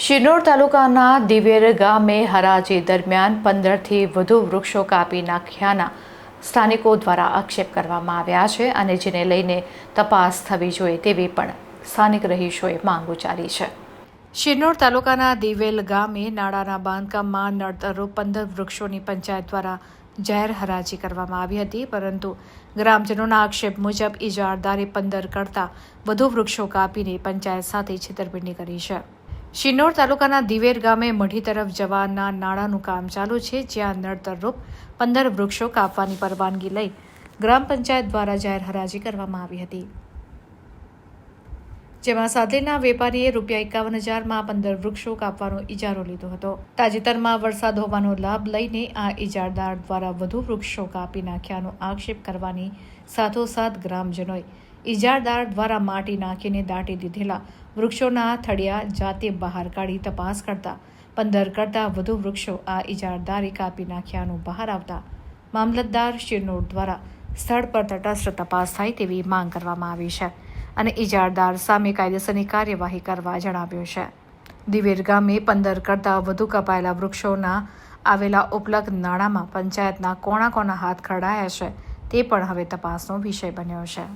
શિનોર તાલુકાના દિવેર ગામે હરાજી દરમિયાન પંદરથી વધુ વૃક્ષો કાપી નાખ્યાના સ્થાનિકો દ્વારા આક્ષેપ કરવામાં આવ્યા છે અને જેને લઈને તપાસ થવી જોઈએ તેવી પણ સ્થાનિક રહીશોએ માંગ ઉચ્ચારી છે. શિરનોર તાલુકાના દિવેલ ગામે નાળાના બાંધકામમાં નડતરરૂપ પંદર વૃક્ષોની પંચાયત દ્વારા જાહેર હરાજી કરવામાં આવી હતી, પરંતુ ગ્રામજનોના આક્ષેપ મુજબ ઇજારદારે પંદર કરતાં વધુ વૃક્ષો કાપીને પંચાયત સાથે છેતરપિંડી કરી છે. શિનોર તાલુકાના દિવેર ગામે મઢી તરફ જવાના નાળાનું કામ ચાલુ છે, જ્યાં નડતરરૂપ પંદર વૃક્ષો કાપવાની પરવાનગી લઈ ગ્રામ પંચાયત દ્વારા જાહેર હરાજી કરવામાં આવી હતી. જેમાં સાદલીના વેપારીએ રૂપિયા એકાવન હજારમાં પંદર વૃક્ષો કાપવાનો ઇજારો લીધો હતો. તાજેતરમાં વરસાદ હોવાનો લાભ લઈને આ ઇજારદાર દ્વારા વધુ વૃક્ષો કાપી નાખ્યાનો આક્ષેપ કરવાની સાથોસાથ ગ્રામજનોએ ઇજારદાર દ્વારા માટી નાખીને દાટી દીધેલા વૃક્ષોના થળિયા જાતે બહાર કાઢી તપાસ કરતા પંદર કરતાં વધુ વૃક્ષો આ ઇજારદારે કાપી નાખ્યાનું બહાર આવતા મામલતદાર શિરનોર દ્વારા સ્થળ પર તટસ્થ તપાસ થાય તેવી માંગ કરવામાં આવી છે અને ઇજારદાર સામે કાયદેસરની કાર્યવાહી કરવા જણાવ્યું છે. દિવેર ગામે પંદર કરતાં વધુ કપાયેલા વૃક્ષોના આવેલા ઉપલબ્ધ નાણાંમાં પંચાયતના કોણા કોના હાથ ખરડાયા છે તે પણ હવે તપાસનો વિષય બન્યો છે.